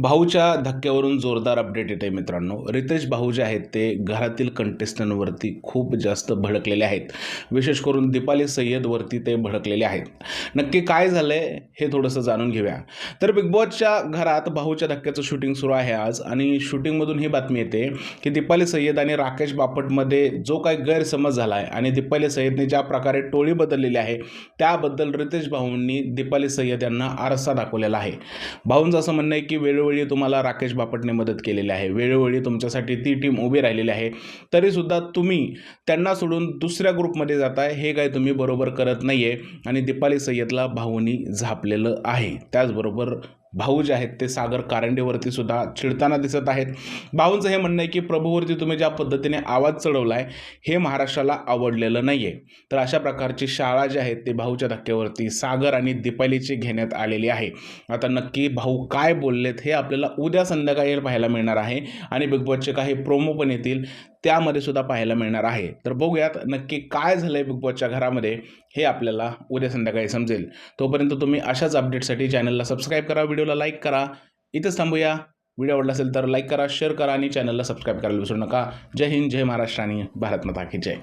भाऊच्या धक्क्यावरून जोरदार अपडेट येत आहे मित्रांनो. रितेश भाऊ जे आहेत ते घरातील कंटेस्टंटवरती खूप जास्त भडकलेले आहेत. विशेष करून दीपाली सय्यदवरती ते भडकलेले आहेत. नक्की काय झालं आहे हे थोडंसं जाणून घेऊया. तर बिग बॉसच्या घरात भाऊच्या धक्क्याचं शूटिंग सुरू आहे आज आणि शूटिंगमधून ही बातमी येते की दीपाली सय्यद आणि राकेश बापटमध्ये जो काही गैरसमज झाला आहे आणि दीपाली सय्यदने ज्या प्रकारे टोळी बदललेली आहे त्याबद्दल रितेश भाऊंनी दीपाली सय्यद यांना आरसा दाखवलेला आहे. भाऊंचं असं म्हणणं आहे की वेळोवेळी तुम्हाला राकेश बापटने मदत केलेली आहे. वेळोवेळी तुमच्यासाठी ती टीम उभी राहिलेली आहे. तरीसुद्धा तुम्ही त्यांना सोडून दुसऱ्या ग्रुपमध्ये जाताय. हे काय तुम्ही बरोबर करत नाही आहे आणि दीपाली सय्यदला भाऊनी झापलेलं आहे. त्याचबरोबर भाऊ जे आहेत ते सागर कारंडेवरती सुद्धा चिडताना दिसत आहेत. भाऊंचं हे म्हणणं आहे की प्रभूवरती तुम्ही ज्या पद्धतीने आवाज चढवला आहे हे महाराष्ट्राला आवडलेलं नाही आहे तर अशा प्रकारची शाळा जी आहेत ते भाऊच्या धक्क्यावरती सागर आणि दीपालीची घेण्यात आलेली आहे. आता नक्की भाऊ काय बोललेत हे आपल्याला उद्या संध्याकाळी पाहायला मिळणार आहे. आणि बिग बॉसचे काही प्रोमो पण येतील. त्यामध्ये सुद्धा पाहायला मिळणार आहे. तर बघूयात नक्की काय झालं आहे बिग बॉसच्या घरामध्ये हे आपल्याला उद्या संध्याकाळी समजेल. तोपर्यंत तुम्ही अशाच अपडेटसाठी चॅनलला सबस्क्राईब करा व्हिडिओला लाईक करा. इथंच थांबूया. व्हिडिओ आवडला असेल तर लाईक करा शेअर करा आणि चॅनलला सबस्क्राईब करायला विसरू नका. जय हिंद जय महाराष्ट्र आणि भारत माता की जय.